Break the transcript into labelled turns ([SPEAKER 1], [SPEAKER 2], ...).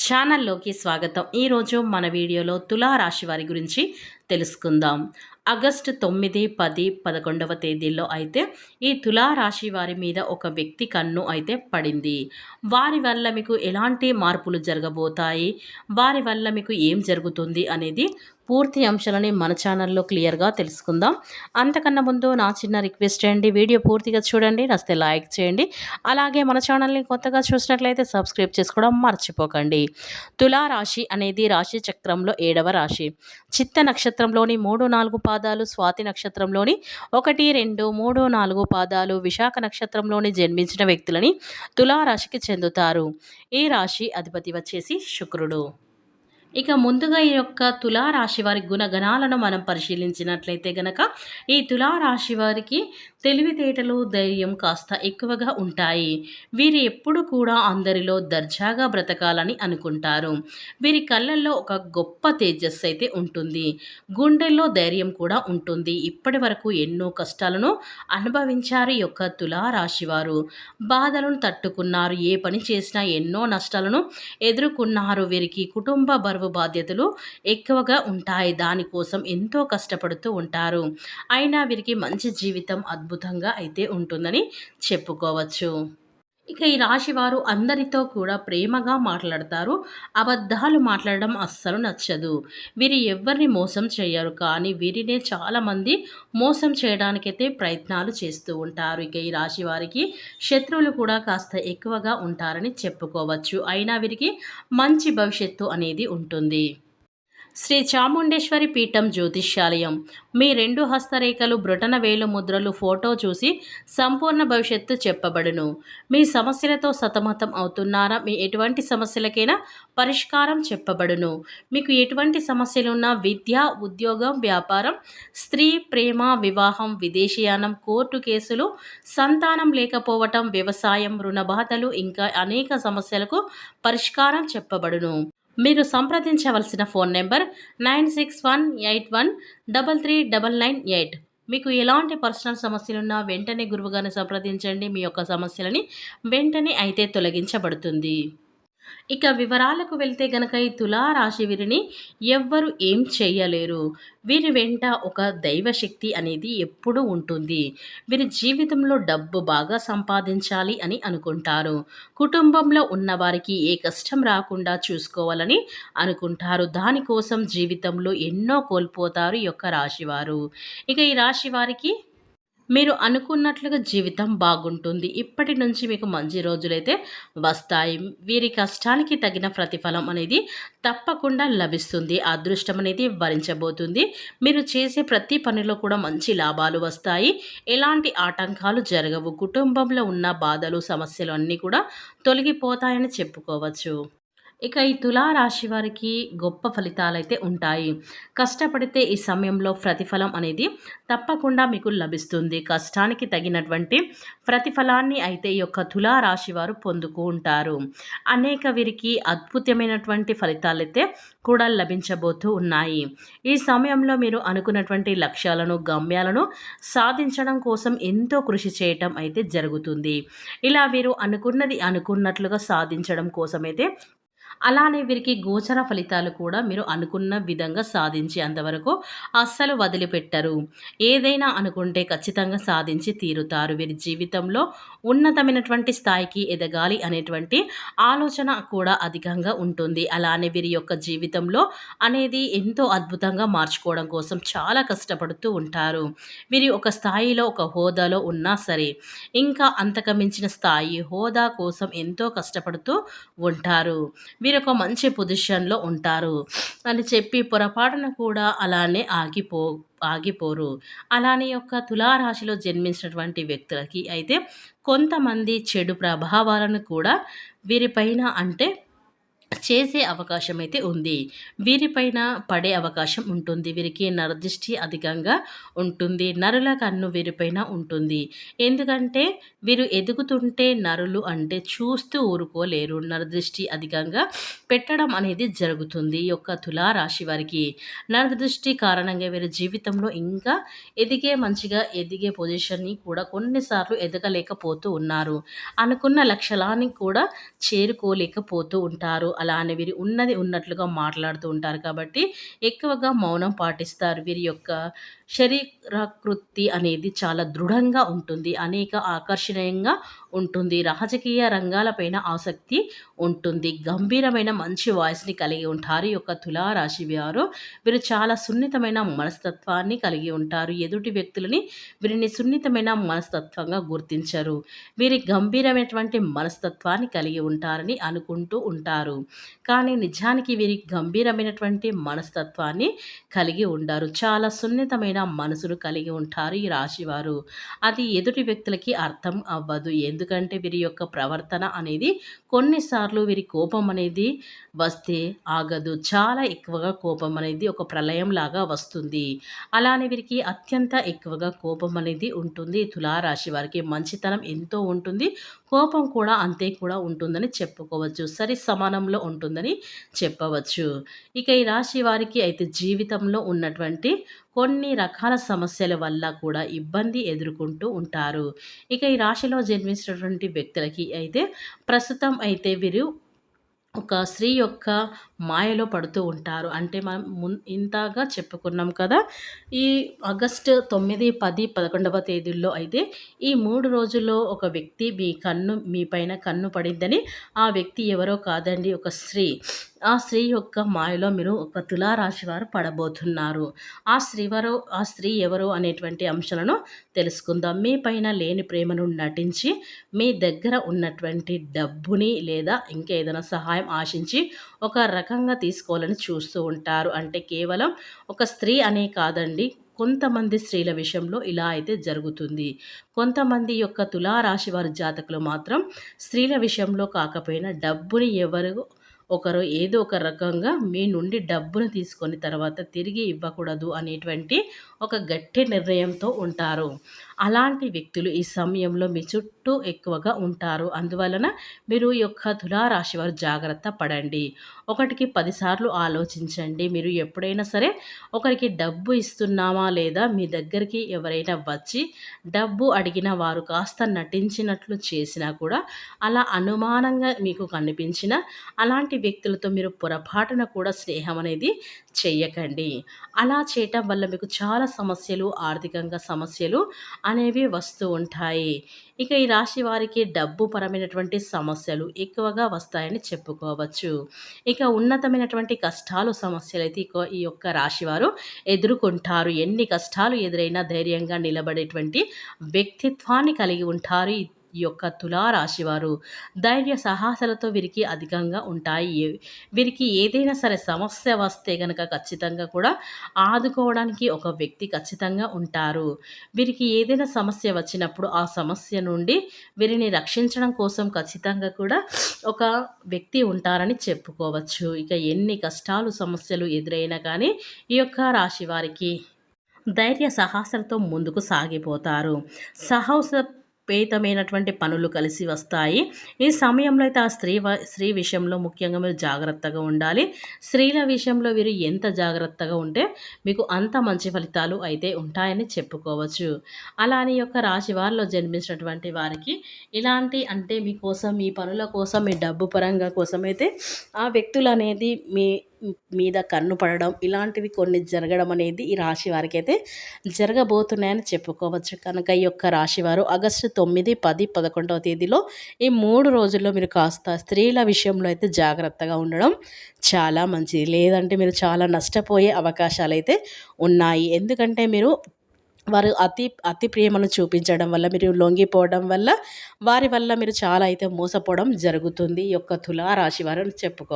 [SPEAKER 1] ఛానల్లోకి స్వాగతం. ఈరోజు మన వీడియోలో తులా రాశి వారి గురించి తెలుసుకుందాం. ఆగస్టు తొమ్మిది పది పదకొండవ తేదీల్లో అయితే ఈ తులా రాశి వారి మీద ఒక వ్యక్తి కన్ను అయితే పడింది. వారి వల్ల మీకు ఎలాంటి మార్పులు జరగబోతాయి? వారి వల్ల మీకు ఏం జరుగుతుంది అనేది పూర్తి అంశాలని మన ఛానల్లో క్లియర్గా తెలుసుకుందాం. అంతకన్నా ముందు నా చిన్న రిక్వెస్ట్ చేయండి వీడియో పూర్తిగా చూడండి నస్తే లైక్ చేయండి. అలాగే మన ఛానల్ని కొత్తగా చూసినట్లయితే సబ్స్క్రైబ్ చేసుకోవడం మర్చిపోకండి. తులా రాశి అనేది రాశి చక్రంలో ఏడవ రాశి. చిత్త నక్షత్రంలోని మూడు నాలుగు పాదాలు స్వాతి నక్షత్రంలోని ఒకటి రెండు మూడు నాలుగు పాదాలు విశాఖ నక్షత్రంలోని జన్మించిన వ్యక్తులని తులారాశికి చెందుతారు. ఈ రాశి అధిపతి వచ్చేసి శుక్రుడు. ఇక ముందుగా ఈ యొక్క తులారాశి వారి గుణగణాలను మనం పరిశీలించినట్లయితే గనక ఈ తులారాశి వారికి తెలివితేటలు ధైర్యం కాస్త ఎక్కువగా ఉంటాయి. వీరు ఎప్పుడు కూడా అందరిలో దర్జాగా బ్రతకాలని అనుకుంటారు. వీరి కళ్ళల్లో ఒక గొప్ప తేజస్సు అయితే ఉంటుంది. గుండెల్లో ధైర్యం కూడా ఉంటుంది. ఇప్పటి వరకు ఎన్నో కష్టాలను అనుభవించారు యొక్క తులారాశివారు బాధలను తట్టుకున్నారు. ఏ పని చేసినా ఎన్నో నష్టాలను ఎదుర్కొన్నారు. వీరికి కుటుంబ బరువు బాధ్యతలు ఎక్కువగా ఉంటాయి. దానికోసం ఎంతో కష్టపడుతూ ఉంటారు. అయినా వీరికి మంచి జీవితం అద్భుతంగా అయితే ఉంటుందని చెప్పుకోవచ్చు. ఇక ఈ రాశి వారు అందరితో కూడా ప్రేమగా మాట్లాడతారు. అబద్ధాలు మాట్లాడడం అస్సలు నచ్చదు. వీరు ఎవరిని మోసం చేయరు. కానీ వీరినే చాలామంది మోసం చేయడానికైతే ప్రయత్నాలు చేస్తూ ఉంటారు. ఇక ఈ రాశి వారికి శత్రువులు కూడా కాస్త ఎక్కువగా ఉంటారని చెప్పుకోవచ్చు. అయినా వీరికి మంచి భవిష్యత్తు అనేది ఉంటుంది. శ్రీ చాముండేశ్వరి పీఠం జ్యోతిష్యాలయం. మీ రెండు హస్తరేఖలు బ్రొటన వేలు ముద్రలు ఫోటో చూసి సంపూర్ణ భవిష్యత్తు చెప్పబడును. మీ సమస్యలతో సతమతం అవుతున్నారా? మీ ఎటువంటి సమస్యలకైనా పరిష్కారం చెప్పబడును. మీకు ఎటువంటి సమస్యలున్నా విద్య ఉద్యోగం వ్యాపారం స్త్రీ ప్రేమ వివాహం విదేశీయానం కోర్టు కేసులు సంతానం లేకపోవటం వ్యవసాయం రుణబాధలు ఇంకా అనేక సమస్యలకు పరిష్కారం చెప్పబడును. మీరు సంప్రదించవలసిన phone number nine six one eight one double three double nine eight. మీకు ఎలాంటి పర్సనల్ సమస్యలున్నా వెంటనే గురువుగారిని సంప్రదించండి. మీ యొక్క సమస్యలని వెంటనే అయితే తొలగించబడుతుంది. ఇక వివరాలకు వెళ్తే గనక ఈ తులారాశి వీరిని ఎవ్వరు ఏం చేయలేరు వీరి వెంట ఒక దైవశక్తి అనేది ఎప్పుడూ ఉంటుంది. వీరి జీవితంలో డబ్బు బాగా సంపాదించాలి అని అనుకుంటారు. కుటుంబంలో ఉన్నవారికి ఏ కష్టం రాకుండా చూసుకోవాలని అనుకుంటారు. దానికోసం జీవితంలో ఎన్నో కోల్పోతారు ఈ యొక్క రాశివారు. ఇక ఈ రాశి వారికి మీరు అనుకున్నట్లుగా జీవితం బాగుంటుంది. ఇప్పటి నుంచి మీకు మంచి రోజులైతే వస్తాయి. వీరి కష్టానికి తగిన ప్రతిఫలం అనేది తప్పకుండా లభిస్తుంది. అదృష్టం అనేది భరించబోతుంది మీరు చేసే ప్రతి పనిలో కూడా మంచి లాభాలు వస్తాయి. ఎలాంటి ఆటంకాలు జరగవు. కుటుంబంలో ఉన్న బాధలు సమస్యలు అన్నీ కూడా తొలగిపోతాయని చెప్పుకోవచ్చు. ఇక ఈ తులారాశి వారికి గొప్ప ఫలితాలైతే ఉంటాయి. కష్టపడితే ఈ సమయంలో ప్రతిఫలం అనేది తప్పకుండా మీకు లభిస్తుంది. కష్టానికి తగినటువంటి ప్రతిఫలాన్ని అయితే ఈ యొక్క తులారాశి వారు పొందుకు ఉంటారు. అనేక వీరికి అద్భుతమైనటువంటి ఫలితాలైతే కూడా లభించబోతూ ఉన్నాయి. ఈ సమయంలో మీరు అనుకున్నటువంటి లక్ష్యాలను గమ్యాలను సాధించడం కోసం ఎంతో కృషి చేయటం అయితే జరుగుతుంది. ఇలా వీరు అనుకున్నది అనుకున్నట్లుగా సాధించడం కోసమైతే అలానే వీరికి గోచర ఫలితాలు కూడా మీరు అనుకున్న విధంగా సాధించి అంతవరకు అస్సలు వదిలిపెట్టరు. ఏదైనా అనుకుంటే ఖచ్చితంగా సాధించి తీరుతారు. వీరి జీవితంలో ఉన్నతమైనటువంటి స్థాయికి ఎదగాలి అనేటువంటి ఆలోచన కూడా అధికంగా ఉంటుంది. అలానే వీరి యొక్క జీవితంలో అనేది ఎంతో అద్భుతంగా మార్చుకోవడం కోసం చాలా కష్టపడుతూ ఉంటారు. వీరి ఒక స్థాయిలో ఒక హోదాలో ఉన్నా సరే ఇంకా అంతకమించిన స్థాయి హోదా కోసం ఎంతో కష్టపడుతూ ఉంటారు. మీరు ఒక మంచి పొజిషన్లో ఉంటారు. అని చెప్పి పొరపాటున కూడా అలానే ఆగిపో ఆగిపోరు. అలానే యొక్క తులారాశిలో జన్మించినటువంటి వ్యక్తులకి అయితే కొంతమంది చెడు ప్రభావాలను కూడా వీరిపైన అంటే చేసే అవకాశం అయితే ఉంది. వీరిపైన పడే అవకాశం ఉంటుంది. వీరికి నరదృష్టి అధికంగా ఉంటుంది. నరుల కన్ను వీరిపైన ఉంటుంది. ఎందుకంటే వీరు ఎదుగుతుంటే నరులు అంటే చూస్తూ ఊరుకోలేరు. నరదృష్టి అధికంగా పెట్టడం అనేది జరుగుతుంది ఈ యొక్క తులారాశి వారికి. నరదృష్టి కారణంగా వీరి జీవితంలో ఇంకా ఎదిగే మంచిగా ఎదిగే పొజిషన్ని కూడా కొన్నిసార్లు ఎదగలేకపోతూ ఉన్నారు. అనుకున్న లక్ష్యాలని కూడా చేరుకోలేకపోతూ ఉంటారు. అలానే వీరి ఉన్నది ఉన్నట్లుగా మాట్లాడుతూ ఉంటారు. కాబట్టి ఎక్కువగా మౌనం పాటిస్తారు. వీరి యొక్క శరీరకృతి అనేది చాలా దృఢంగా ఉంటుంది. అనేక ఆకర్షణీయంగా ఉంటుంది. రాజకీయ రంగాలపైన ఆసక్తి ఉంటుంది. గంభీరమైన మంచి వాయిస్ని కలిగి ఉంటారు. ఈ యొక్క తులారాశి వారు వీరు చాలా సున్నితమైన మనస్తత్వాన్ని కలిగి ఉంటారు. ఎదుటి వ్యక్తులని వీరిని సున్నితమైన మనస్తత్వంగా గుర్తించరు. వీరి గంభీరమైనటువంటి మనస్తత్వాన్ని కలిగి ఉంటారని అనుకుంటూ ఉంటారు. కానీ నిజానికి వీరి గంభీరమైనటువంటి మనస్తత్వాన్ని కలిగి ఉండరు. చాలా సున్నితమైన మనసును కలిగి ఉంటారు ఈ రాశివారు. అది ఎదుటి వ్యక్తులకి అర్థం అవ్వదు. ఎందుకంటే వీరి యొక్క ప్రవర్తన అనేది కొన్నిసార్లు వీరి కోపం అనేది వస్తే ఆగదు. చాలా ఎక్కువగా కోపం అనేది ఒక ప్రళయం లాగా వస్తుంది. అలానే వీరికి అత్యంత ఎక్కువగా కోపం అనేది ఉంటుంది. తులారాశి వారికి మంచితనం ఎంతో ఉంటుంది. కోపం కూడా అంతే కూడా ఉంటుందని చెప్పుకోవచ్చు. సరి సమానంలో ఉంటుందని చెప్పవచ్చు. ఇక ఈ రాశి వారికి అయితే జీవితంలో ఉన్నటువంటి కొన్ని రకాల సమస్యల వల్ల కూడా ఇబ్బంది ఎదుర్కొంటూ ఉంటారు. ఇక ఈ రాశిలో జన్మించినటువంటి వ్యక్తులకి అయితే ప్రస్తుతం అయితే వీరు ఒక స్త్రీ యొక్క మాయలో పడుతూ ఉంటారు. అంటే మనం మున్ ఇంతగా చెప్పుకున్నాం కదా ఈ ఆగస్టు తొమ్మిది పది పదకొండవ తేదీల్లో అయితే ఈ మూడు రోజుల్లో ఒక వ్యక్తి మీ కన్ను మీ పైన కన్ను పడిందని ఆ వ్యక్తి ఎవరో కాదండి ఒక స్త్రీ. ఆ స్త్రీ యొక్క మాయలో మీరు ఒక తులారాశి వారు పడబోతున్నారు. ఆ స్త్రీవరు ఆ స్త్రీ ఎవరు అనేటువంటి అంశాలను తెలుసుకుందాం. మీ పైన లేని ప్రేమను నటించి మీ దగ్గర ఉన్నటువంటి డబ్బుని లేదా ఇంకేదైనా సహాయం ఆశించి ఒక రకంగా తీసుకోవాలని చూస్తూ ఉంటారు. అంటే కేవలం ఒక స్త్రీ అనే కాదండి కొంతమంది స్త్రీల విషయంలో ఇలా అయితే జరుగుతుంది. కొంతమంది యొక్క తులారాశి వారి జాతకులు మాత్రం స్త్రీల విషయంలో కాకపోయినా డబ్బుని ఎవరు ఒకరు ఏదో ఒక రకంగా మీ నుండి డబ్బును తీసుకొని తర్వాత తిరిగి ఇవ్వకూడదు అనేటువంటి ఒక గట్టి నిర్ణయంతో ఉంటారు. అలాంటి వ్యక్తులు ఈ సమయంలో మీ చుట్టూ ఎక్కువగా ఉంటారు. అందువలన మీరు ఈ యొక్క తులారాశి వారు జాగ్రత్త పడండి. ఒకటికి పదిసార్లు ఆలోచించండి. మీరు ఎప్పుడైనా సరే ఒకరికి డబ్బు ఇస్తున్నామా లేదా మీ దగ్గరికి ఎవరైనా వచ్చి డబ్బు అడిగిన వారు కాస్త నటించినట్లు చేసినా కూడా అలా అనుమానంగా మీకు కనిపించిన అలాంటి వ్యక్తులతో మీరు పొరపాటున కూడా స్నేహం అనేది చెయ్యకండి అలా చేయటం వల్ల మీకు చాలా సమస్యలు ఆర్థికంగా సమస్యలు అనేవి వస్తూ ఉంటాయి. ఇక ఈ రాశి వారికి డబ్బు పరమైనటువంటి సమస్యలు ఎక్కువగా వస్తాయని చెప్పుకోవచ్చు. ఇక ఉన్నతమైనటువంటి కష్టాలు సమస్యలు అయితే ఈ యొక్క రాశి వారు ఎదుర్కొంటారు. ఎన్ని కష్టాలు ఎదురైనా ధైర్యంగా నిలబడేటువంటి వ్యక్తిత్వాన్ని కలిగి ఉంటారు. ఈ యొక్క తులారాశివారు ధైర్య సాహసాలతో వీరికి అధికంగా ఉంటాయి. వీరికి ఏదైనా సరే సమస్య వస్తే కనుక ఖచ్చితంగా కూడా ఆదుకోవడానికి ఒక వ్యక్తి ఖచ్చితంగా ఉంటారు. వీరికి ఏదైనా సమస్య వచ్చినప్పుడు ఆ సమస్య నుండి వీరిని రక్షించడం కోసం ఖచ్చితంగా కూడా ఒక వ్యక్తి ఉంటారని చెప్పుకోవచ్చు. ఇక ఎన్ని కష్టాలు సమస్యలు ఎదురైనా కానీ ఈ యొక్క రాశి వారికి ధైర్య సాహసాలతో ముందుకు సాగిపోతారు. సాహస పేతమైనటువంటి పనులు కలిసి వస్తాయి. ఈ సమయంలో అయితే ఆ స్త్రీ స్త్రీ విషయంలో ముఖ్యంగా మీరు జాగ్రత్తగా ఉండాలి. స్త్రీల విషయంలో మీరు ఎంత జాగ్రత్తగా ఉంటే మీకు అంత మంచి ఫలితాలు అయితే ఉంటాయని చెప్పుకోవచ్చు. అలానే యొక్క రాశి వారిలో జన్మించినటువంటి వారికి ఇలాంటి అంటే మీకోసం మీ పనుల కోసం మీ డబ్బు పరంగా కోసం అయితే ఆ వ్యక్తులు అనేది మీ మీద కన్ను పడడం ఇలాంటివి కొన్ని జరగడం అనేది ఈ రాశి వారికి అయితే జరగబోతున్నాయని చెప్పుకోవచ్చు. కనుక ఈ యొక్క రాశివారు ఆగస్టు తొమ్మిది పది పదకొండవ తేదీలో ఈ మూడు రోజుల్లో మీరు కాస్త స్త్రీల విషయంలో అయితే జాగ్రత్తగా ఉండడం చాలా మంచిది. లేదంటే మీరు చాలా నష్టపోయే అవకాశాలు అయితే ఉన్నాయి. ఎందుకంటే మీరు వారు అతి అతి ప్రేమను చూపించడం వల్ల మీరు లొంగిపోవడం వల్ల వారి వల్ల మీరు చాలా అయితే మోసపోవడం జరుగుతుంది. ఈ యొక్క తులారాశి వారు చెప్పుకో